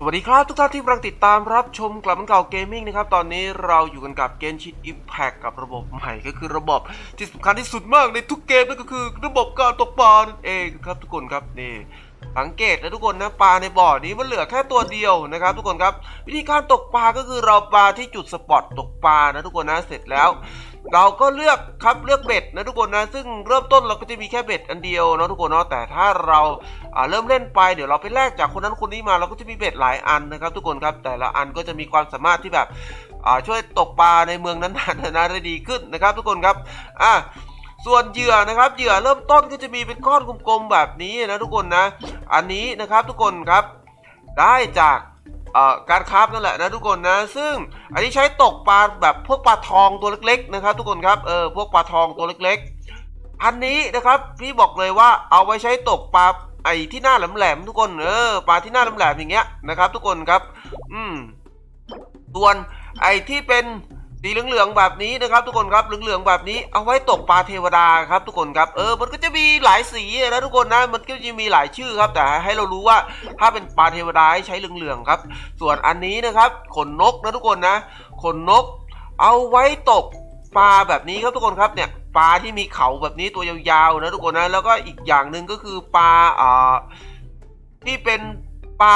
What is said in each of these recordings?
สวัสดีครับทุกท่านที่กำลังติดตามรับชมกลับมันเก่าเกมมิ่งนะครับ ตอนนี้เราอยู่กันกับเกนชิ n อิ p แพ t กับระบบใหม่ก็คือระบบที่สำคัญที่สุดมากในทุกเกมนั่นก็คือ ระบบการตกปลานั่นเองครับทุกคนครับนี่สังเกตนะทุกคนนะปลาในบ่อนี้มันเหลือแค่ตัวเดียวนะครับ ทุกคนครับ วิธีการตกปลาก็คือเราปลาที่จุดสปอตตกปลานะทุกคนนะเสร็จแล้ว เราก็เลือกครับเลือกเบ็ดนะทุกคนนะ ซึ่งเริ่มต้นเราก็จะมีแค่เบ็ดอันเดียวเนาะทุกคนเนาะแต่ถ้าเราเริ่มเล่นไปเดี๋ยวเราไปแลกจากคนนั้นคนนี้มาเราก็จะมีเบ็ดหลายอันนะครับ ทุกคนครับแต่ละอันก็จะมีความสามารถที่แบบช่วยตกปลาในเมืองนั้นๆนะได้ดีขึ้นนะครับ ทุกคนครับอะส่วนเหยื่อนะครับเหยื่อเริ่มต้นก็จะมีเป็นก้อนกลมๆแบบนี้นะทุกคนนะ อันนี้นะครับทุกคนครับ ได้จาก การคราฟนั่นแหละนะทุกคนนะ ซึ่งอันนี้ใช้ตกปลาแบบพวกปลาทองตัวเล็ก ๆ นะครับ ทุกคนครับเออพวกปลาทองตัวเล็ก ๆ อันนี้นะครับพี่บอกเลยว่าเอาไว้ใช้ตกปลาไอ้ที่หน้าแหลมๆทุกคนเออปลาที่หน้าแหลมๆอย่างเงี้ยนะครับ ทุกคนครับ อืมส่วนไอ้ที่เป็น สีเหลืองๆแบบนี้นะครับ ทุกคนครับเหลืองๆแบบนี้เอาไว้ตกปลาเทวดาครับ ทุกคนครับเออมันก็จะมีหลายสีนะทุกคนนะมันก็จะมีหลายชื่อครับ แต่ให้เรารู้ว่าถ้าเป็นปลาเทวดาให้ใช้เหลืองๆครับ ส่วนอันนี้นะครับขนนกนะทุกคนนะขนนก เอาไว้ตกปลาแบบนี้ครับทุกคนครับเนี่ยปลาที่มีเขาแบบนี้ตัวยาวๆนะทุกคนนะแล้วก็อีกอย่างหนึ่งก็คือปลาอ่าที่เป็นปลา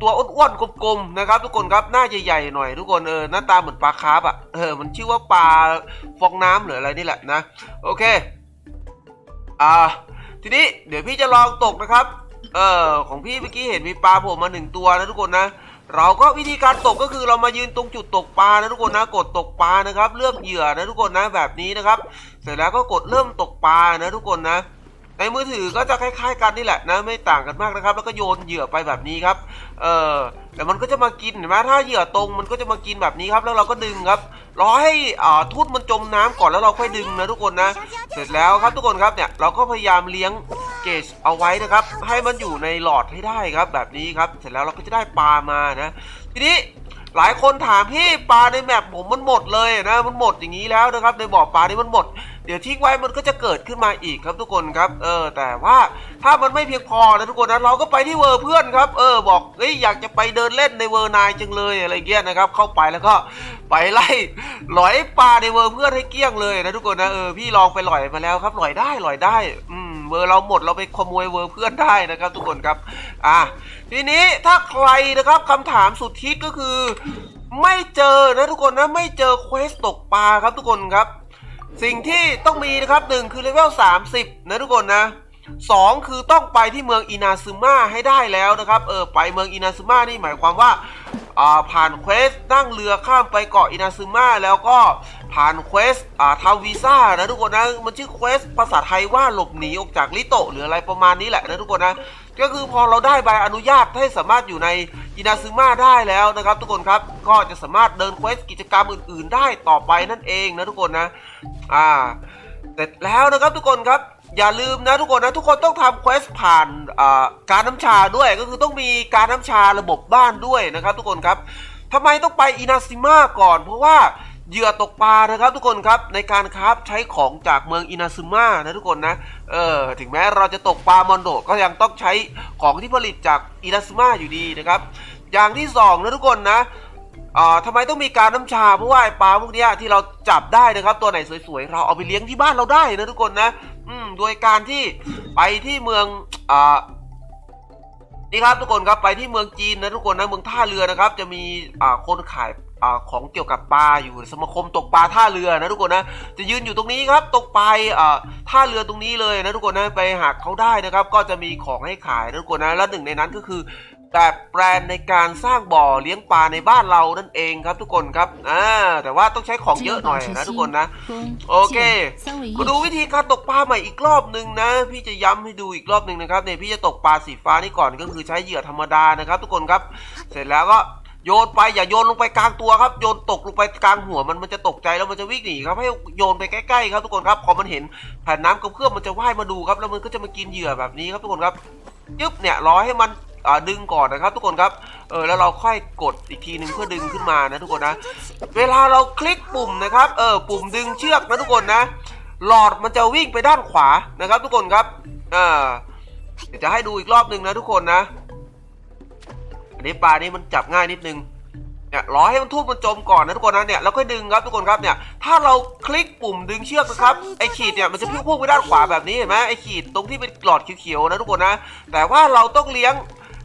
ตัวอ้วนๆกลมๆนะครับ ทุกคนครับหน้าใหญ่ๆหน่อย ทุกคนเออหน้าตาเหมือนปลาคาร์ฟอะเออมันชื่อว่าปลาฟองน้ำหรืออะไรนี่แหละนะ โอเคอ่าทีนี้เดี๋ยวพี่จะลองตกนะครับ เออของพี่เมื่อกี้เห็นมีปลาโผล่มาหนึ่งตัวนะทุกคนนะเราก็วิธีการตกก็คือเรามายืนตรงจุดตกปลานะทุกคนนะกดตกปลานะครับ เลือกเหยื่อนะทุกคนนะแบบนี้นะครับ เสร็จแล้วก็กดเริ่มตกปลานะทุกคนนะ ในมือถือก็จะคล้าย ๆ กันนี่แหละนะไม่ต่างกันมากนะครับ แล้วก็โยนเหยื่อไปแบบนี้ครับ เออแล้วมันก็จะมากินเห็นไหมถ้าเหยื่อตรงมันก็จะมากินแบบนี้ครับ แล้วเราก็ดึงครับรอให้อ่าทุ่นมันจมน้ำก่อนแล้วเราค่อยดึงนะทุกคนนะ เสร็จแล้วครับทุกคนครับเนี่ยเราก็พยายามเลี้ยงเกจเอาไว้นะครับ ให้มันอยู่ในหลอดให้ได้ครับ แบบนี้ครับ เสร็จแล้วเราก็จะได้ปลามานะ ทีนี้หลายคนถามพี่ปลาในแมปผมมันหมดเลยนะมันหมดอย่างนี้แล้วนะครับในบ่อปลานี่มันหมด เดี๋ยวทิ้งไว้มันก็จะเกิดขึ้นมาอีกครับทุกคนครับ เออ แต่ว่าถ้ามันไม่เพียงพอนะทุกคนนะเราก็ไปที่เวอร์เพื่อนครับ เออบอกเฮ้ยอยากจะไปเดินเล่นในเวอร์นายจังเลยอะไรเงี้ยนะครับเข้าไปแล้วก็ไปไล่หลอยปลาในเวอร์เพื่อนให้เกลี้ยงเลยนะทุกคนนะเออพี่ลองไปหลอยมาแล้วครับหลอยได้หลอยได้ อืมเวอร์เราหมดเราไปขโมยเวอร์เพื่อนได้นะครับทุกคนครับ อะทีนี้ถ้าใครนะครับคำถามสุดฮิตก็คือ ไม่เจอนะทุกคนนะไม่เจอเควสตกปลาครับทุกคนครับ สิ่งที่ต้องมีนะครับหนึ่งคือเลเวล 30 นะทุกคนนะสองคือต้องไปที่เมืองอินาซึมะให้ได้แล้วนะครับเออไปเมืองอินาซึมะนี่หมายความว่าอ่าผ่านเควสนั่งเรือข้ามไปเกาะอินาซึมะแล้วก็ผ่านเควสอ่าทาวีซ่านะทุกคนนะมันชื่อเควสภาษาไทยว่าหลบหนีออกจากลิโตหรืออะไรประมาณนี้แหละนะทุกคนนะ ก็คือพอเราได้ใบอนุญาตให้สามารถอยู่ในอินาซึมะได้แล้วนะครับ ทุกคนครับก็จะสามารถเดินเควสกิจกรรมอื่น ๆ ได้ต่อไปนั่นเองนะทุกคนนะอ่าเสร็จแล้วนะครับทุกคนครับอย่าลืมนะทุกคนนะทุกคนต้องทำเควสผ่านการน้ำชาด้วยก็คือต้องมีการน้ำชาระบบบ้านด้วยนะครับ ทุกคนครับทำไมต้องไปอินาซิมาก่อน เพราะว่า เหยื่อตกปลานะครับทุกคนครับในการคราฟใช้ของจากเมืองอินาซึมะนะทุกคนนะเออถึงแม้เราจะตกปลามอนโดก็ยังต้องใช้ของที่ผลิตจากอินาซึมะอยู่ดีนะครับอย่างที่สองนะทุกคนนะอ่าทำไมต้องมีการน้ำชาเพราะว่าปลาพวกนี้ที่เราจับได้นะครับ ตัวไหนสวยๆ เราเอาไปเลี้ยงที่บ้านเราได้นะทุกคนนะอืมโดยการที่ไปที่เมืองอ่านี่ครับทุกคนครับไปที่เมืองจีนนะทุกคนนะเมืองท่าเรือนะครับ จะมีอ่าคนขาย อของเกี่ยวกับปลาอยู่สมาคมตกปลาท่าเรือนะทุกคนนะจะยืนอยู่ตรงนี้ครับตกปลาท่าเรือตรงนี้เลยนะทุกคนนะไปหาเขาได้นะครับ ก็จะมีของให้ขายนะทุกคนนะและหนึ่งในนั้นก็คือแบบแปลนในการสร้างบ่อเลี้ยงปลาในบ้านเรานั่นเองครับทุกคนครับอ่าแต่ว่าต้องใช้ของเยอะหน่อยนะทุกคนนะ โอเคมาดูวิธีการตกปลาใหม่อีกรอบหนึ่งนะ พี่จะย้ำให้ดูอีกรอบหนึ่งนะครับเนี่ยพี่จะตกปลาสีฟ้านี่ก่อนก็คือใช้เหยื่อธรรมดานะครับ ทุกคนครับ เสร็จแล้วก็ โยนไปอย่าโยนลงไปกลางตัวครับโยนตกลงไปกลางหัวมันมันจะตกใจแล้วมันจะวิ่งหนีครับให้โยนไปใกล้ๆครับทุกคนครับพอมันเห็นแผ่นน้ำกระเพื่อมมันจะว่ายมาดูครับแล้วมันก็จะมากินเหยื่อแบบนี้ครับทุกคนครับยึบเนี่ยรอให้มันดึงก่อนนะครับ ทุกคนครับเออแล้วเราค่อยกดอีกทีหนึ่งเพื่อดึงขึ้นมานะทุกคนนะ เวลาเราคลิกปุ่มนะครับเออปุ่มดึงเชือกนะทุกคนนะ หลอดมันจะวิ่งไปด้านขวานะครับ ทุกคนครับเออเดี๋ยวจะให้ดูอีกรอบหนึ่งนะทุกคนนะ อันนี้ปลานี่มันจับง่ายนิดนึงเนี่ยรอให้มันทูบมันจมก่อนนะทุกคนนะเนี่ยแล้วค่อยดึงครับทุกคนครับเนี่ยถ้าเราคลิกปุ่มดึงเชือกนะครับไอขีดเนี่ยมันจะพุ่งไปด้านขวาแบบนี้เห็นไหมไอขีดตรงที่เป็นหลอดเขียวๆนะทุกคนนะ แต่ว่าเราต้องเลี้ยง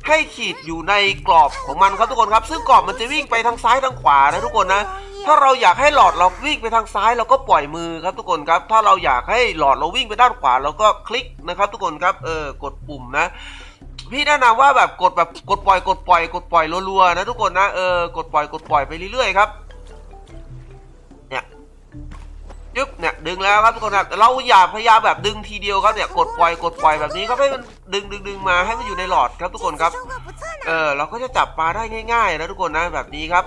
ให้ขีดอยู่ในกรอบของมันครับทุกคนครับ ซึ่งกรอบมันจะวิ่งไปทางซ้ายทางขวานะทุกคนนะ ถ้าเราอยากให้หลอดเราวิ่งไปทางซ้ายเราก็ปล่อยมือครับทุกคนครับ ถ้าเราอยากให้หลอดเราวิ่งไปด้านขวาเราก็คลิกนะครับ ทุกคนครับเออกดปุ่มนะ พี่แนะนำว่าแบบกดแบบกดปล่อยกดปล่อยกดปล่อยรัวๆนะทุกคนนะเออกดปล่อยกดปล่อยไปเรื่อยๆครับเนี่ยยึบเนี่ยดึงแล้วครับทุกคนครับเราอย่าพยายามแบบดึงทีเดียวครับเนี่ยกดปล่อยกดปล่อยแบบนี้ครับให้มันดึงดึงดึงมาให้มันอยู่ในหลอดครับทุกคนครับ เออเราก็จะจับปลาได้ง่ายๆนะทุกคนนะแบบนี้ครับ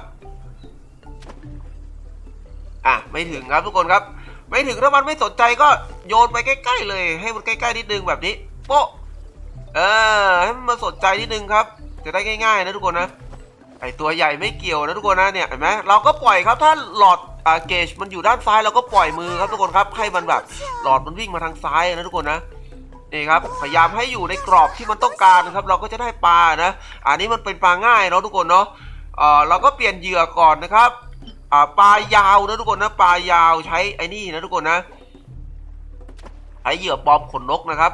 อะไม่ถึงครับทุกคนครับ ไม่ถึงถ้ามันไม่สนใจก็โยนไปใกล้ ๆ เลย ให้มันใกล้ๆนิดนึงแบบนี้โป๊ะ เออให้มันมาสนใจนิดนึงครับ จะได้ง่ายๆนะทุกคนนะไอตัวใหญ่ไม่เกี่ยวนะทุกคนนะเนี่ยเห็นไหมเราก็ปล่อยครับถ้าหลอดอ่าเกจมันอยู่ด้านซ้ายเราก็ปล่อยมือครับทุกคนครับให้มันแบบหลอดมันวิ่งมาทางซ้ายนะทุกคนนะนี่ครับพยายามให้อยู่ในกรอบที่มันต้องการนะครับ เราก็จะได้ปลานะ อันนี้มันเป็นปลาง่ายเนาะทุกคนเนาะเออเราก็เปลี่ยนเหยื่อก่อนนะครับอ่าปลายาวนะทุกคนนะปลายาวใช้ไอ้นี่นะทุกคนนะใช้เหยื่อปลอมขนนกนะครับ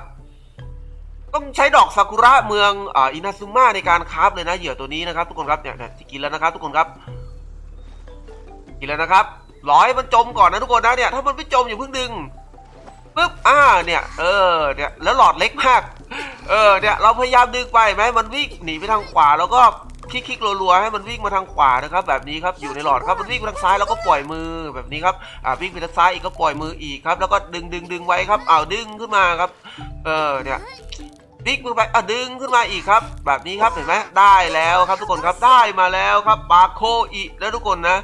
ต้องใช้ดอกซากุระเมืองอ่าอินาซึมะในการคราฟเลยนะเหยื่อตัวนี้นะครับ ทุกคนครับเนี่ยเนี่ยกินแล้วนะครับ ทุกคนครับ กินแล้วนะครับรอให้มันจมก่อนนะทุกคนนะเนี่ยถ้ามันไม่จมอย่าเพิ่งดึงปึ๊บอ่าเนี่ยเออเนี่ยแล้วหลอดเล็กมากเออเนี่ยเราพยายามดึงไปไหมมันวิ่งหนีไปทางขวาแล้วก็คลิกๆรัวๆให้มันวิ่งมาทางขวานะครับแบบนี้ครับอยู่ในหลอดครับมันวิ่งไปทางซ้ายแล้วก็ปล่อยมือแบบนี้ครับอ่าวิ่งไปทางซ้ายอีกก็ปล่อยมืออีกครับ แล้วก็ดึงดึงดึงไว้ครับอ้าวดึงขึ้นมาครับ เออเนี่ย วิ่งมือไปอะดึงขึ้นมาอีกครับ แบบนี้ครับเห็นไหมได้แล้วครับทุกคนครับได้มาแล้วครับปลาโคอีแล้วทุกคนนะ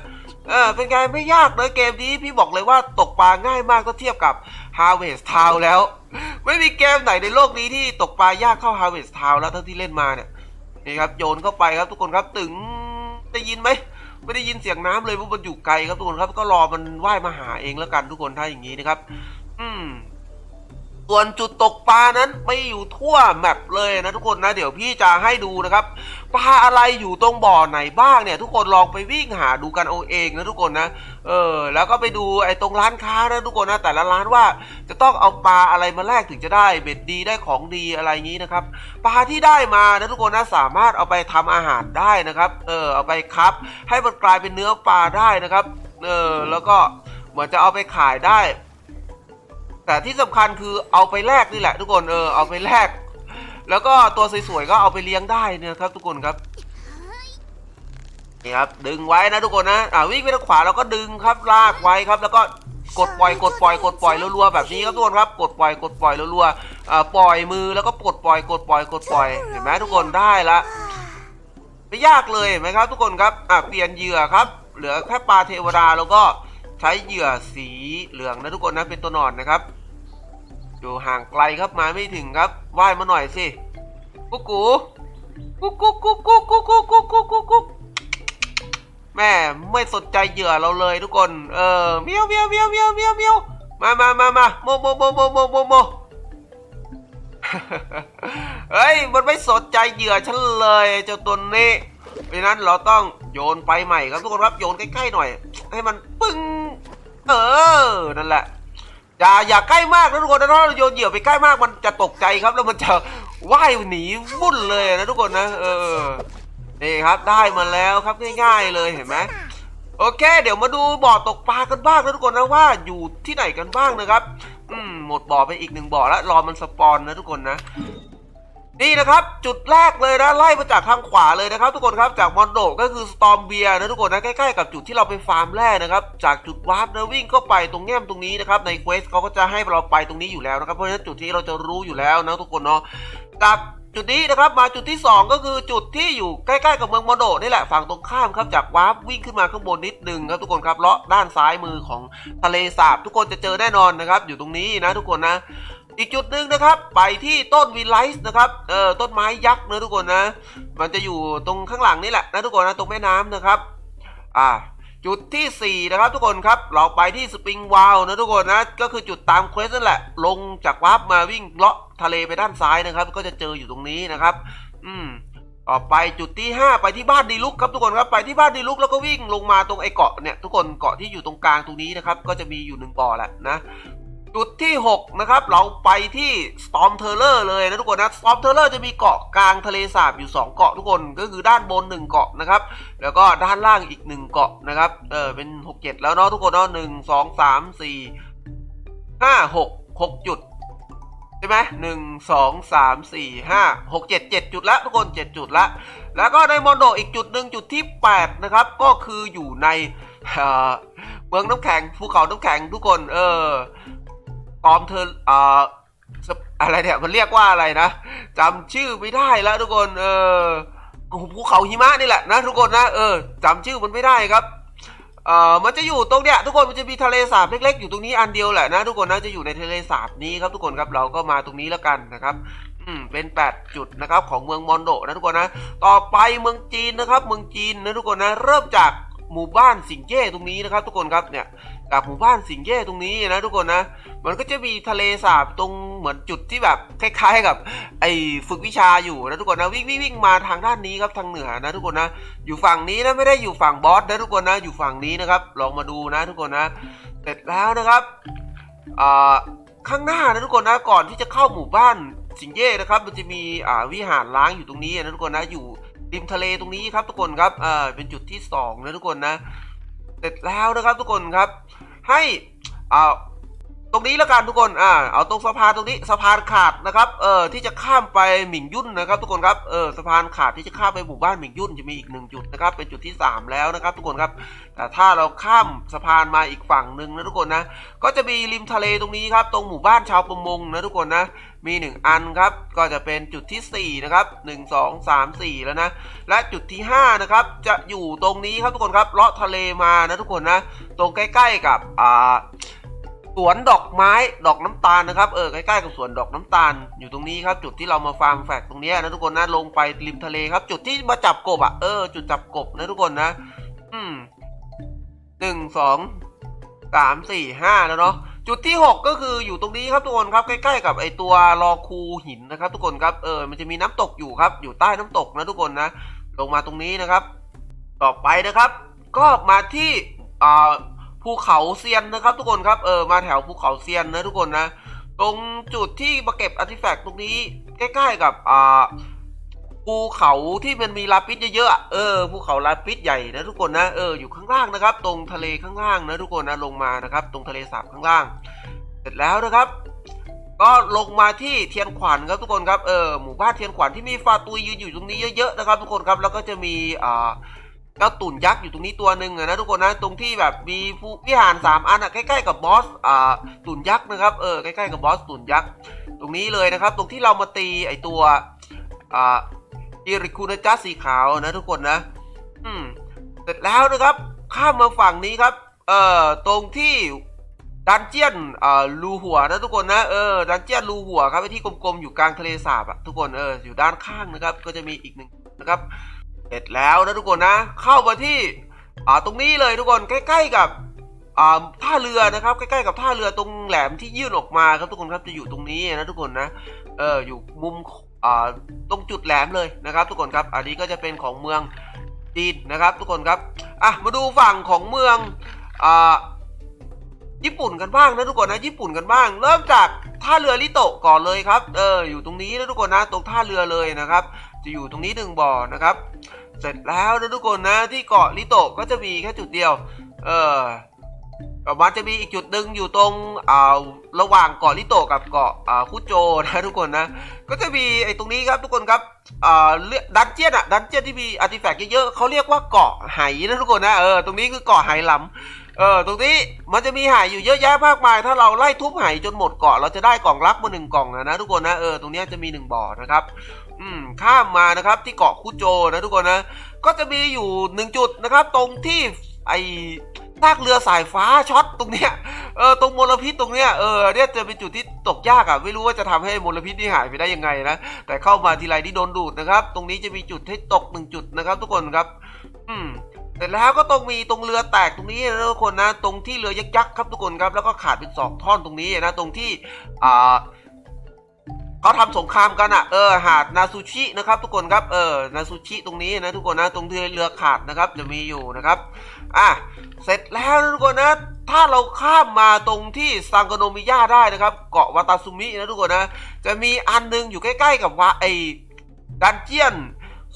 เออเป็นไงไม่ยากเลยเกมนี้พี่บอกเลยว่าตกปลาง่ายมากก็เทียบกับ Harvest Town แล้ว ไม่มีเกมไหนในโลกนี้ที่ตกปลายากเท่า Harvest Town แล้วเท่าที่เล่นมาเนี่ยนี่ครับโยนเข้าไปครับทุกคนครับตึงได้ยินไหมไม่ได้ยินเสียงน้ำเลยเพราะมันอยู่ไกลครับทุกคนครับ ก็รอมันว่ายมาหาเองแล้วกันทุกคนถ้าอย่างนี้นะครับ อืม ส่วนจุดตกปลานั้นไม่อยู่ทั่วแมปเลยนะทุกคนนะเดี๋ยวพี่จะให้ดูนะครับปลาอะไรอยู่ตรงบ่อไหนบ้างเนี่ย ทุกคนลองไปวิ่งหาดูกันเอาเองนะทุกคนนะเออแล้วก็ไปดูไอ้ตรงร้านค้านะทุกคนนะแต่ละร้านว่าจะต้องเอาปลาอะไรมาแลกถึงจะได้เบ็ดดีได้ของดีอะไรอย่างนี้นะครับปลาที่ได้มานะทุกคนนะสามารถเอาไปทำอาหารได้นะครับเออเอาไปครับ ให้มันกลายเป็นเนื้อปลาได้นะครับเออแล้วก็เหมือนจะเอาไปขายได้ แต่ที่สำคัญคือเอาไปแลกนี่แหละ ทุกคนเออเอาไปแลกแล้วก็ตัวสวยๆก็เอาไปเลี้ยงได้เนะครับ ทุกคนครับนี่ครับดึงไว้นะทุกคนนะอ่าวิ่งไปทางขวาเราก็ดึงครับลากไว้ครับ แล้วก็กดปล่อยกดปล่อยกดปล่อยรัวๆแบบนี้ครับทุกคนครับกดปล่อยกดปล่อยรัวๆอ่าปล่อยมือแล้วก็กดปล่อยกดปล่อยกดปล่อยเห็นไหมทุกคนได้ละไม่ยากเลยเห็นไหมครับ ทุกคนครับอ่าเปลี่ยนเหยื่อครับ เหลือแค่ปลาเทวดาแล้วก็ใช้เหยื่อสีเหลืองนะทุกคนนะเป็นตัวหนอนนะครับ อยู่ห่างไกลครับมาไม่ถึงครับว่ายมาหน่อยสิกุ๊กกูกุ๊กกุ๊กกุ๊กกุ๊กกุ๊กกุ๊กกุ๊กกุ๊กกุ๊กกุ๊กแม่ไม่สนใจเหยื่อเราเลยทุกคนเออเมียวเมียวเมียวเมียวเมียวเมียวมามามามาโมโมโมโมโมโมโมเฮ้ยมันไม่สนใจเหยื่อฉันเลยเจ้าตัวนี้เพราะนั้นเราต้องโยนไปใหม่ครับทุกคนครับโยนใกล้ๆหน่อย ให้มันปึ้งเออนั่นแหละ อย่าอย่าใกล้มากนะทุกคนนะถ้าเราโยนเหยื่อไปใกล้มากมันจะตกใจครับ แล้วมันจะว่ายหนีวุ่นเลยนะทุกคนนะ เออนี่ครับได้มาแล้วครับง่ายๆเลยเห็นไหมโอเค เดี๋ยวมาดูบ่อตกปลากันบ้างนะทุกคนนะว่าอยู่ที่ไหนกันบ้างนะครับ อืมหมดบ่อไปอีกหนึ่งบ่อแล้วรอมันสปอนนะทุกคนนะ นี่นะครับจุดแรกเลยนะไล่มาจากทางขวาเลยนะครับ ทุกคนครับจากมอนโดก็คือสตอมเบียนะทุกคนนะใกล้ๆกับจุดที่เราไปฟาร์มแร่นะครับ จากจุดวาร์ปนะวิ่งเข้าไปตรงแง้มตรงนี้นะครับในเควสเขาก็จะให้เราไปตรงนี้อยู่แล้วนะครับเพราะฉะนั้นจุดที่เราจะรู้อยู่แล้วนะทุกคนเนาะกับจุดนี้นะครับมาจุดที่ 2 ก็คือจุดที่อยู่ใกล้ๆกับเมืองมอนโดนี่แหละฝั่งตรงข้ามครับจากวาร์ปวิ่งขึ้นมาข้างบนนิดนึงครับทุกคนครับเลาะด้านซ้ายมือของทะเลสาบทุกคนจะเจอแน่นอนนะครับอยู่ตรงนี้นะทุกคนนะ อีกจุดหนึ่งนะครับ ไปที่ต้นวิลไลซ์นะครับเออต้นไม้ยักษ์นะทุกคนนะ มันจะอยู่ตรงข้างหลังนี่แหละนะทุกคนนะตรงแม่น้ำนะครับอ่าจุดที่ 4 นะครับทุกคนครับ เราไปที่สปริงวาลนะทุกคนนะ ก็คือจุดตามเควสนั่นแหละ ลงจากวาร์ปมาวิ่งเลาะทะเลไปด้านซ้ายนะครับ ก็จะเจออยู่ตรงนี้นะครับ อืมต่อไปจุดที่ 5 ไปที่บ้านดีลุกครับทุกคนครับไปที่บ้านดีลุกแล้วก็วิ่งลงมาตรงไอ้เกาะเนี่ยทุกคนเกาะที่อยู่ตรงกลางตรงนี้นะครับ ก็จะมีอยู่หนึ่งบ่อแหละนะ จุดที่ 6 นะครับ เราไปที่ Storm t e r r o r เลยนะทุกคนนะ Storm t e r r o r จะมีเกาะกลางทะเลสาบอยู่ 2 เกาะทุกคนก็คือด้านบน 1 เกาะนะครับ แล้วก็ด้านล่างอีก 1 เกาะนะครับ เออเป็น 6 7 แล้วเนาะทุกคนเนาะหนึ่งสองสามสี่ห้าหกหกจุดใช่ไหมหนึ่งสองสามสี่ห้าหกเจ็ดเจ็ดจุดละทุกคนเจ็ดจุดละ แล้วก็ในมอนโดอีกจุดหนึ่งจุดที่แปดนะครับ ก็คืออยู่ในเอ่อเมืองน้ำแข็งภูเขาน้ำแข็งทุกคน เออ ตอมเธอเอ่ออะไรเนี่ยมันเรียกว่าอะไรนะจำชื่อไม่ได้แล้วทุกคนเออภูเขาหิมะนี่แหละนะทุกคนนะเออจำชื่อมันไม่ได้ครับเอ่อมันจะอยู่ตรงเนี้ยทุกคนมันจะมีทะเลสาบเล็กๆ อยู่ตรงนี้อันเดียวแหละนะทุกคนนะจะอยู่ในทะเลสาบนี้ครับทุกคนครับเราก็มาตรงนี้แล้วกันนะครับอืมเป็น 8 จุดนะครับของเมืองมอนโดนะทุกคนนะต่อไปเมืองจีนนะครับ เมืองจีนนะทุกคนนะเริ่มจาก หมู่บ้านสิงเย่ตรงนี้นะครับ ทุกคนครับเนี่ยจากหมู่บ้านสิงเย่ตรงนี้นะทุกคนนะ มันก็จะมีทะเลสาบตรงเหมือนจุดที่แบบคล้าย ๆ กับ ไอ้ฝึกวิชาอยู่นะทุกคนนะวิ่งวิ่งวิ่งมาทางด้านนี้ครับทางเหนือนะทุกคนนะอยู่ฝั่งนี้นะไม่ได้อยู่ฝั่งบอสนะทุกคนนะอยู่ฝั่งนี้นะครับ ลองมาดูนะทุกคนนะเสร็จแล้วนะครับอ่าข้างหน้านะทุกคนนะก่อนที่จะเข้าหมู่บ้านสิงเย่นะครับ มันจะมีอ่าวิหารล้างอยู่ตรงนี้นะทุกคนนะอยู่ ริมทะเลตรงนี้ครับทุกคนครับอ่าเป็นจุดที่สองนะทุกคนนะ เสร็จแล้วนะครับทุกคนครับ ให้อ่า ตรงนี้แล้วกันทุกคน อ่า เอาตรงสะพานตรงนี้สะพานขาดนะครับ เออที่จะข้ามไปหมิงยุ่นนะครับ ทุกคนครับ เออสะพานขาดที่จะข้ามไปหมู่บ้านหมิงยุ่นจะมีอีกหนึ่งจุดนะครับ เป็นจุดที่สามแล้วนะครับ ทุกคนครับ แต่ถ้าเราข้ามสะพานมาอีกฝั่งหนึ่งนะทุกคนนะ ก็จะมีริมทะเลตรงนี้ครับ ตรงหมู่บ้านชาวประมงนะทุกคนนะ มีหนึ่งอันครับ ก็จะเป็นจุดที่สี่นะครับหนึ่งสองสามสี่แล้วนะ และจุดที่ห้านะครับ จะอยู่ตรงนี้ครับทุกคนครับ เลาะทะเลมานะทุกคนนะ ตรงใกล้ ๆ กับ อ่า สวนดอกไม้ดอกน้ำตาลนะครับเออใกล้ๆกับสวนดอกน้ำตาล อยู่ตรงนี้ครับจุดที่เรามาฟาร์มแฟกตรงนี้นะทุกคนนะลงไปริมทะเลครับ จุดที่มาจับกบอะเออจุดจับกบนะทุกคนนะ อืมหนึ่งสองสามสี่ห้าแล้วเนาะจุดที่หกก็คืออยู่ตรงนี้ครับทุกคนครับใกล้ๆกับไอตัวรอคูหินนะครับ ทุกคนครับเออมันจะมีน้ำตกอยู่ครับ อยู่ใต้น้ำตกนะทุกคนนะ ลงมาตรงนี้นะครับ ต่อไปนะครับ ก็มาที่อ่า ภูเขาเซียนนะครับ ทุกคนครับเออมาแถวภูเขาเซียนนะทุกคนนะ ตรงจุดที่มาเก็บอาร์ติแฟกต์ตรงนี้ใกล้ๆกับอ่าภูเขาที่มันมีลาปิสเยอะๆเออภูเขาลาปิสใหญ่นะทุกคนนะเอออยู่ข้างล่างนะครับ ตรงทะเลข้างล่างนะทุกคนนะลงมานะครับ ตรงทะเลสาบข้างล่าง เสร็จแล้วนะครับ ก็ลงมาที่เทียนขวัญครับทุกคนครับเออหมู่บ้านเทียนขวัญที่มีฟาตุยยืนอยู่ตรงนี้เยอะๆนะครับ ทุกคนครับแล้วก็จะมีอ่า เจ้าตุ่นยักษ์อยู่ตรงนี้ตัวหนึ่งนะทุกคนนะตรงที่แบบมีผู้วิหารสามอันอะใกล้ๆกับบอสอ่าตุ่นยักษ์นะครับเออใกล้ๆกับบอสตุ่นยักษ์ตรงนี้เลยนะครับ ตรงที่เรามาตีไอตัวอ่าอิริคุนจัสสีขาวนะทุกคนนะอืมเสร็จแล้วนะครับ ข้ามมาฝั่งนี้ครับเอ่อตรงที่ดันเจียนอ่ารูหัวนะทุกคนนะเออดันเจียนรูหัวครับไอที่กลมๆอยู่กลางทะเลสาบอะทุกคนเอออยู่ด้านข้างนะครับ ก็จะมีอีกหนึ่งนะครับ เสร็จแล้วนะทุกคนนะ เข้ามาที่อ่าตรงนี้เลยทุกคนใกล้ ๆกับอ่าท่าเรือนะครับ ใกล้ๆกับท่าเรือตรงแหลมที่ยื่นออกมาครับทุกคนครับจะอยู่ตรงนี้นะทุกคนนะเอออยู่มุมอ่าตรงจุดแหลมเลยนะครับ ทุกคนครับอันนี้ก็จะเป็นของเมืองจีนนะครับ ทุกคนครับอะมาดูฝั่งของเมืองอ่า ญี่ปุ่นกันบ้างนะทุกคนนะญี่ปุ่นกันบ้าง เริ่มจากท่าเรือลิโตะก่อนเลยครับเอออยู่ตรงนี้นะทุกคนนะตรงท่าเรือเลยนะครับ จะอยู่ตรงนี้หนึ่งบ่อนะครับ เสร็จแล้วนะทุกคนนะที่เกาะลิโตะก็จะมีแค่จุดเดียว เออประมาณจะมีอีกจุดหนึ่งอยู่ตรงอ่าระหว่างเกาะลิโตะกับเกาะอ่าคุโจนะทุกคนนะ ก็จะมีไอ้ตรงนี้ครับทุกคนครับอ่าเรียกดันเจียนอะดันเจียนที่มีอาร์ติแฟกต์เยอะๆเขาเรียกว่าเกาะไหนะทุกคนนะเออตรงนี้คือเกาะไหหลำ เออตรงนี้มันจะมีไหอยู่เยอะแยะมากมาย ถ้าเราไล่ทุบไหจนหมดเกาะเราจะได้กล่องรักมาหนึ่งกล่องนะนะทุกคนนะเออตรงนี้จะมีหนึ่งบ่อนะครับอืมข้ามมานะครับที่เกาะคุโจนะทุกคนนะ ก็จะมีอยู่หนึ่งจุดนะครับ ตรงที่ไอ้ซากเรือสายฟ้าช็อตตรงเนี้ยเออตรงมลพิษตรงเนี้ยเออเนี่ยจะเป็นจุดที่ตกยากอะไม่รู้ว่าจะทำให้มลพิษนี่หายไปได้ยังไงนะแต่เข้ามาทีไรที่โดนดูดนะครับ ตรงนี้จะมีจุดให้ตกหนึ่งจุดนะครับ ทุกคนครับ อืม แต่แล้วก็ต้องมีตรงเรือแตกตรงนี้นะทุกคนนะ ตรงที่เรือยักษ์ๆครับทุกคนครับ แล้วก็ขาดเป็นสองท่อนตรงนี้นะ ตรงที่อ่าเขาทำสงครามกันอะเออหาดนาซูชินะครับทุกคนครับเออนาซูชิตรงนี้นะทุกคนนะตรงที่เรือขาดนะครับจะมีอยู่นะครับอะเสร็จแล้วนะทุกคนนะ ถ้าเราข้ามมาตรงที่ซังโกโนมิยาได้นะครับ เกาะวาตาซุมินะทุกคนนะ จะมีอันหนึงอยู่ใกล้ ๆ กับว่าไอ้ดันเจียน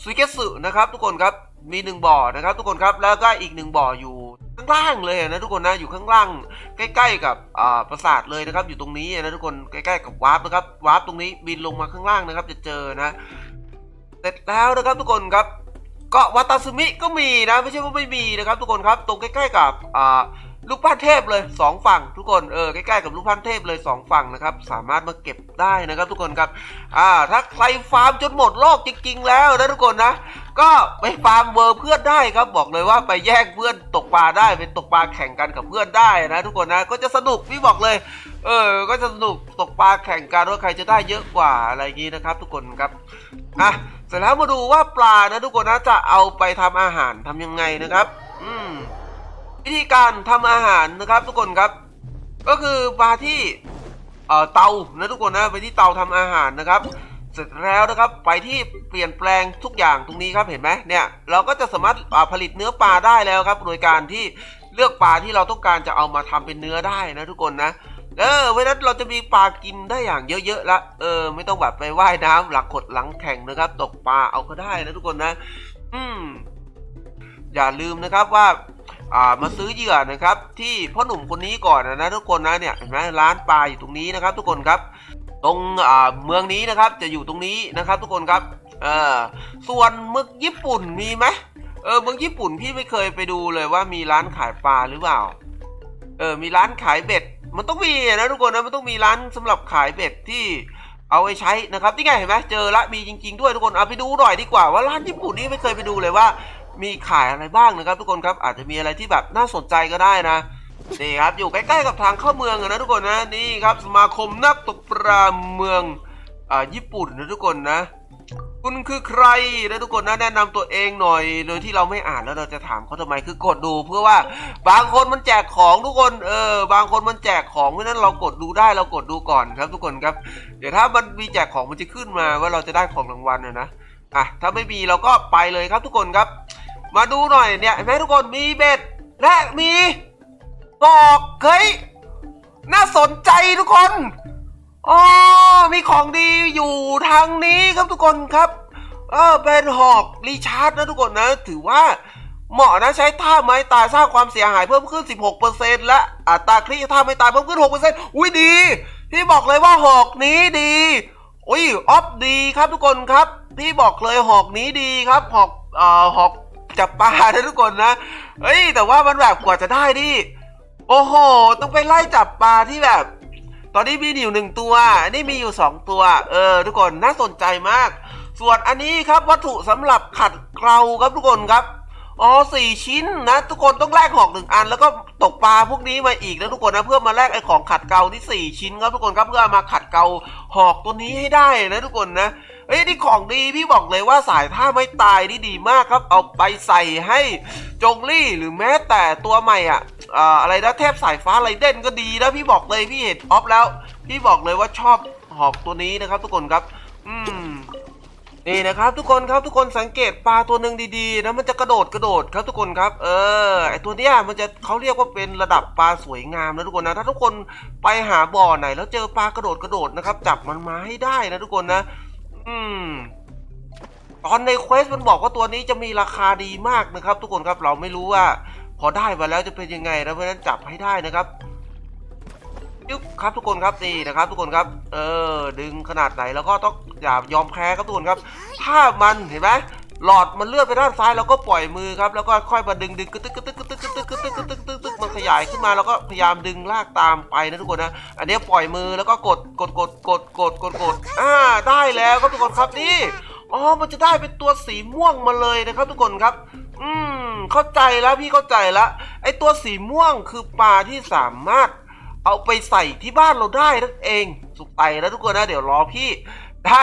ซุยเกสึนะครับ ทุกคนครับ มีหนึ่งบ่อนะครับทุกคนครับแล้วก็อีกหนึ่งบ่ออยู่ข้างล่างเลยนะทุกคนนะอยู่ข้างล่าง ใกล้ ๆ กับอ่าปราสาทเลยนะครับ อยู่ตรงนี้นะทุกคนใกล้ๆกับวาร์ปนะครับวาร์ปตรงนี้บินลงมาข้างล่างนะครับ จะเจอนะ เสร็จแล้วนะครับทุกคนครับ เกาะวาตาซึมิก็มีนะ ไม่ใช่ว่าไม่มีนะครับ ทุกคนครับตรงใกล้ๆกับอ่าลูกปั้นเทพเลยสองฝั่งทุกคนเออใกล้ๆกับลูกปั้นเทพเลยสองฝั่งนะครับสามารถมาเก็บได้นะครับ ทุกคนครับอ่าถ้าใครฟาร์มจนหมดโลกจริงๆ แล้วนะทุกคนนะ ก็ไปฟาร์มเวอร์เพื่อนได้ครับบอกเลยว่าไปแย่งเพื่อนตกปลาได้เป็นตกปลาแข่งกันกับเพื่อนได้นะ ทุกคนนะก็จะสนุกพี่บอกเลย เออ ก็จะสนุกตกปลาแข่งกันว่าใครจะได้เยอะกว่าอะไรอย่างนี้นะครับ ทุกคนครับอะ สร็จแล้วมาดูว่าปลานะทุกคนนะจะเอาไปทำอาหารทำยังไงนะครับ อืมวิธีการทำอาหารนะครับ ทุกคนครับ ก็คือปลาที่เอ่อเตานะทุกคนนะไปที่เตาทำอาหารนะครับ เสร็จแล้วนะครับไปที่เปลี่ยนแปลงทุกอย่างตรงนี้ครับเห็นไหมเนี่ยเราก็จะสามารถผลิตเนื้อปลาได้แล้วครับ โดยการที่เลือกปลาที่เราต้องการจะเอามาทำเป็นเนื้อได้นะทุกคนนะ เออเพราะนั้นเราจะมีปลากินได้อย่างเยอะๆละเออ ไม่ต้องแบบไปว่ายน้ำหลังขดหลังแข่งนะครับ ตกปลาเอาก็ได้นะทุกคนนะ อืม อย่าลืมนะครับว่าอ่ามาซื้อเหยื่อนะครับ ที่พ่อหนุ่มคนนี้ก่อนนะนะทุกคนนะเนี่ยเห็นไหมร้านปลาอยู่ตรงนี้นะครับ ทุกคนครับ ตรงอ่าเมืองนี้นะครับ จะอยู่ตรงนี้นะครับ ทุกคนครับเออส่วนเมืองญี่ปุ่นมีไหมเออเมืองญี่ปุ่นพี่ไม่เคยไปดูเลยว่ามีร้านขายปลาหรือเปล่า เออมีร้านขายเบ็ด มันต้องมีนะทุกคนนะมันต้องมีร้านสำหรับขายเบ็ดที่เอาไว้ใช้นะครับที่ไงเห็นไหมเจอละมีจริง ๆ ด้วยทุกคนเอาไปดูหน่อยดีกว่าว่าร้านญี่ปุ่นนี่ไม่เคยไปดูเลยว่า มีขายอะไรบ้างนะครับ ทุกคนครับอาจจะมีอะไรที่แบบน่าสนใจก็ได้นะนี่ครับอยู่ใกล้ๆกับทางเข้าเมืองนะทุกคนนะนี่ครับสมาคมนักตกปลาเมืองอ่าญี่ปุ่นนะทุกคนนะ คุณคือใครนะทุกคนนะแนะนำตัวเองหน่อย โดยที่เราไม่อ่านแล้วเราจะถามเขาทำไมคือกดดู เพื่อว่าบางคนมันแจกของทุกคนเออบางคนมันแจกของเพราะนั้นเรากดดูได้เรากดดูก่อนครับ ทุกคนครับ เดี๋ยวถ้ามันมีแจกของมันจะขึ้นมาว่าเราจะได้ของรางวัลนะนะอะถ้าไม่มีเราก็ไปเลยครับทุกคนครับ มาดูหน่อยเนี่ยเห็นไหมทุกคนมีเบ็ดและมีกอกเฮ้ยน่าสนใจทุกคน อ๋อมีของดีอยู่ทางนี้ครับทุกคนครับเออเป็นหอกรีชาร์ดนะทุกคนนะ ถือว่าเหมาะนะใช้ท่าไม้ตายสร้างความเสียหายเพิ่มขึ้น 16%และอัตราคลิกท่าไม้ตายเพิ่มขึ้น 6%อุ้ยดี พี่บอกเลยว่าหอกนี้ดีอุ้ยออฟดีครับทุกคนครับ พี่บอกเลยหอกนี้ดีครับหอกเอ่อหอกจับปลานะทุกคนนะเฮ้ยแต่ว่ามันแบบกว่าจะได้ดิโอ้โห ต้องไปไล่จับปลาที่แบบ ตอนนี้มีอยู่หนึ่งตัว อันนี้มีอยู่สองตัว เออ ทุกคนน่าสนใจมาก ส่วนอันนี้ครับวัตถุสำหรับขัดเกลาครับทุกคนครับอ๋อสี่ชิ้นนะ ทุกคนต้องแลกหอกหนึ่งอัน แล้วก็ตกปลาพวกนี้มาอีกนะทุกคนนะเพื่อมาแลกไอ้ของขัดเกลาที่สี่ชิ้นครับทุกคนครับเพื่อมาขัดเกลาหอกตัวนี้ให้ได้นะทุกคนนะเอ้ยนี่ของดีพี่บอกเลยว่าสายท่าไม่ตายนี่ดีมากครับ เอาไปใส่ให้จงลี่หรือแม้แต่ตัวใหม่อะ อะไรนะเทพสายฟ้าไรเด่นก็ดีนะพี่บอกเลยพี่เห็นออฟแล้ว พี่บอกเลยว่าชอบหอกตัวนี้นะครับ ทุกคนครับอืมนี่นะครับ ทุกคนครับทุกคนสังเกตปลาตัวหนึ่งดีๆนะมันจะกระโดดกระโดดครับทุกคนครับ เออไอตัวเนี้ยมันจะเขาเรียกว่าเป็นระดับปลาสวยงามนะทุกคนนะ ถ้าทุกคนไปหาบ่อไหน แล้วเจอปลากระโดดกระโดดนะครับ จับมันมาให้ได้นะทุกคนนะ อืมตอนในเควสมันบอกว่าตัวนี้จะมีราคาดีมากนะครับ ทุกคนครับเราไม่รู้ว่า พอได้มาแล้วจะเป็นยังไงนะเพราะฉะนั้นจับให้ได้นะครับยุบครับทุกคนครับนี่นะครับ ทุกคนครับ เออ ดึงขนาดไหนแล้วก็ต้องอย่ายอมแพ้ครับทุกคนครับ ถ้ามันเห็นไหมหลอดมันเลื่อนไปด้านซ้ายเราก็ปล่อยมือครับ แล้วก็ค่อยมาดึงดึงกึ๊กตึกกึกตึกกึกตึกกึกตึกกึกตึกกึกตึกกึกตึกมันขยายขึ้นมาแล้วก็พยายามดึงลากตามไปนะทุกคนนะอันนี้ปล่อยมือแล้วก็กดกดกดกดกดกดกดอ่าได้แล้วครับทุกคนครับนี่อ๋อมันจะได้เป็นตัวสีม่วงมาเลยนะครับ ทุกคนครับ อืม เข้าใจแล้วพี่เข้าใจแล้วไอ้ตัวสีม่วงคือปลาที่สามารถ เอาไปใส่ที่บ้านเราได้นั่นเอง สุกไตแล้วทุกคนนะ เดี๋ยวรอพี่ ได้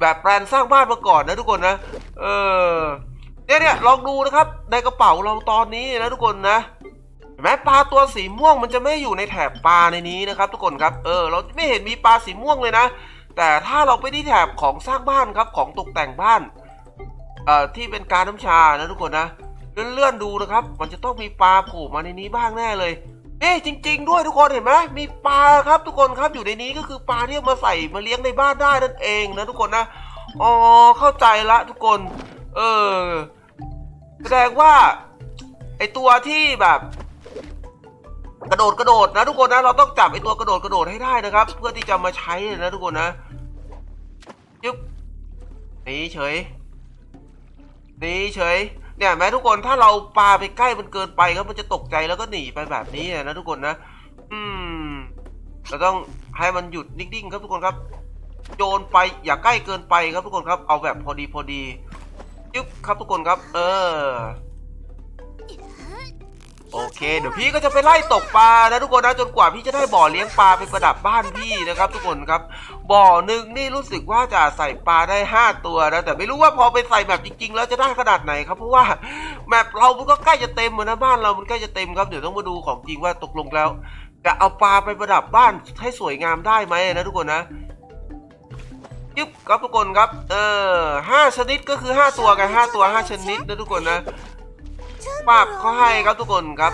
แบบแปลนสร้างบ้านมาก่อนนะทุกคนนะ เออเนี่ยเนี่ยลองดูนะครับ ในกระเป๋าเราตอนนี้นะทุกคนนะเห็นไหมปลาตัวสีม่วงมันจะไม่อยู่ในแถบปลาในนี้นะครับ ทุกคนครับ เออ เราไม่เห็นมีปลาสีม่วงเลยนะ แต่ถ้าเราไปที่แถบของสร้างบ้านครับของตกแต่งบ้าน เอ่อที่เป็นการน้ำชานะทุกคนนะเลื่อนๆดูนะครับ มันจะต้องมีปลาโผล่มาในนี้บ้างแน่เลยเอ๊จริง ๆ ด้วยทุกคนเห็นไหมมีปลาครับทุกคนครับอยู่ในนี้ก็คือปลาที่เอามาใส่มาเลี้ยงในบ้านได้นั่นเองนะทุกคนนะอ๋อเข้าใจละทุกคน เออแสดงว่าไอตัวที่แบบกระโดดกระโดดนะทุกคนนะเราต้องจับไอตัวกระโดดกระโดดให้ได้นะครับ เพื่อที่จะมาใช้นะทุกคนนะยึบนี่เฉย นีเฉย เนี่ยแม้ทุกคนถ้าเราปาไปใกล้มันเกินไปครับมันจะตกใจแล้วก็หนีไปแบบนี้นะทุกคนนะ อืมเราต้องให้มันหยุดนิ่งๆครับทุกคนครับ โยนไปอย่าใกล้เกินไปครับทุกคนครับ เอาแบบพอดีพอดียึบครับทุกคนครับ เออ โอเค เดี๋ยวพี่ก็จะไปไล่ตกปลานะทุกคนนะจนกว่าพี่จะได้บ่อเลี้ยงปลาไปประดับบ้านพี่นะครับ ทุกคนครับ บ่อหนึ่งนี่รู้สึกว่าจะใส่ปลาได้ห้าตัวนะแต่ไม่รู้ว่าพอไปใส่แบบจริง ๆ แล้วจะได้ขนาดไหนครับเพราะว่าแมปเรามันก็ใกล้จะเต็มแล้วนนะบ้านเรามันใกล้จะเต็มครับเดี๋ยวต้องมาดูของจริงว่าตกลงแล้วจะเอาปลาไปประดับบ้านให้สวยงามได้ไหมนะทุกคนนะยึบครับทุกคนครับ เออห้าชนิดก็คือห้าตัวกันห้าตัวห้าชนิดนะทุกคนนะ ปรับเขาให้ครับทุกคนครับ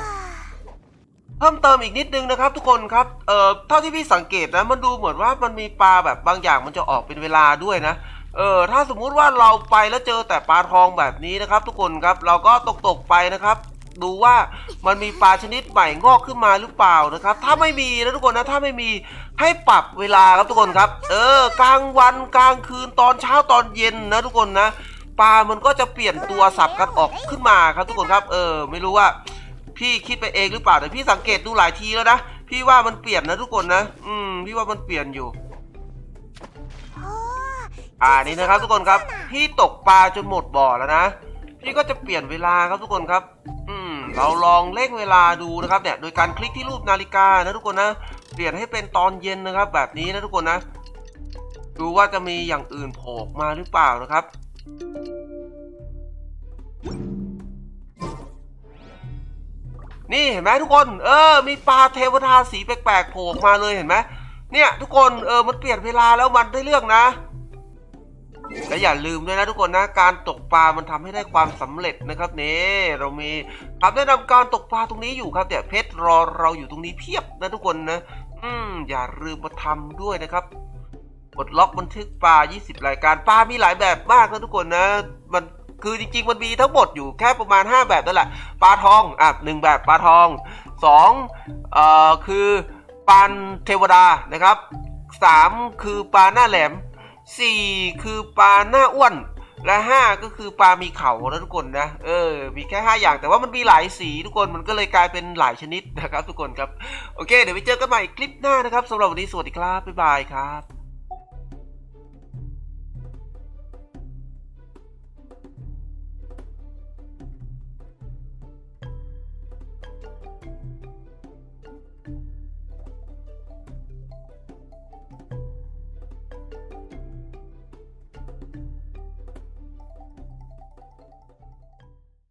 เพิ่มเติมอีกนิดนึงนะครับ ทุกคนครับเอ่อเท่าที่พี่สังเกตนะ มันดูเหมือนว่ามันมีปลาแบบบางอย่างมันจะออกเป็นเวลาด้วยนะเออถ้าสมมุติว่าเราไปแล้วเจอแต่ปลาทองแบบนี้นะครับ ทุกคนครับเราก็ตกตกไปนะครับ ดูว่ามันมีปลาชนิดใหม่งอกขึ้นมาหรือเปล่านะครับ ถ้าไม่มีนะทุกคนนะถ้าไม่มีให้ปรับเวลาครับทุกคนครับ เออกลางวันกลางคืนตอนเช้าตอนเย็นนะทุกคนนะ ปลามันก็จะเปลี่ยนตัวสับกันออกขึ้นมาครับทุกคนครับ เออ ไม่รู้ว่า พี่คิดไปเองหรือเปล่าแต่พี่สังเกตดูหลายทีแล้วนะพี่ว่ามันเปลี่ยนนะทุกคนนะ อืม พี่ว่ามันเปลี่ยนอยู่ อ่านี่นะครับ ทุกคนครับ พี่ตกปลาจนหมดบ่อแล้วนะพี่ก็จะเปลี่ยนเวลาครับทุกคนครับ อืม เราลองเร่งเวลาดูนะครับเนี่ยโดยการคลิกที่รูปนาฬิกานะทุกคนนะเปลี่ยนให้เป็นตอนเย็นนะครับ แบบนี้นะทุกคนนะ ดูว่าจะมีอย่างอื่นโผล่มาหรือเปล่านะครับ นี่เห็นไหมทุกคน เออ มีปลาเทวดาสีแปลกๆโผล่มาเลยเห็นไหมเนี่ย ทุกคน เออ มันเปลี่ยนเวลาแล้วมันได้เรื่องนะ และอย่าลืมด้วยนะทุกคนนะ การตกปลา มันทำให้ได้ความสำเร็จนะครับเนี่เรามีคำแนะนำการตกปลาตรงนี้อยู่ครับแต่เพชรรอเราอยู่ตรงนี้เพียบนะทุกคนนะ อืม อย่าลืมมาทำด้วยนะครับ กดล็อกบันทึกปลา 20 รายการปลา มีหลายแบบมากนะทุกคนนะ มันคือจริงๆ มันมีทั้งหมดอยู่แค่ประมาณ 5 แบบนั่นแหละ ปลาทอง อะหนึ่งแบบปลาทอง2เอ่อคือปลาเทวดานะครับ 3 คือปลาหน้าแหลม 4 คือปลาหน้าอ้วน และ 5 ก็คือปลามีเขานะทุกคนนะ เออ มีแค่ 5 อย่าง แต่ว่ามันมีหลายสีทุกคน มันก็เลยกลายเป็นหลายชนิดนะครับ ทุกคนครับ โอเค เดี๋ยวไปเจอกันใหม่คลิปหน้านะครับสำหรับวันนี้สวัสดีครับ บ๊ายบายครับ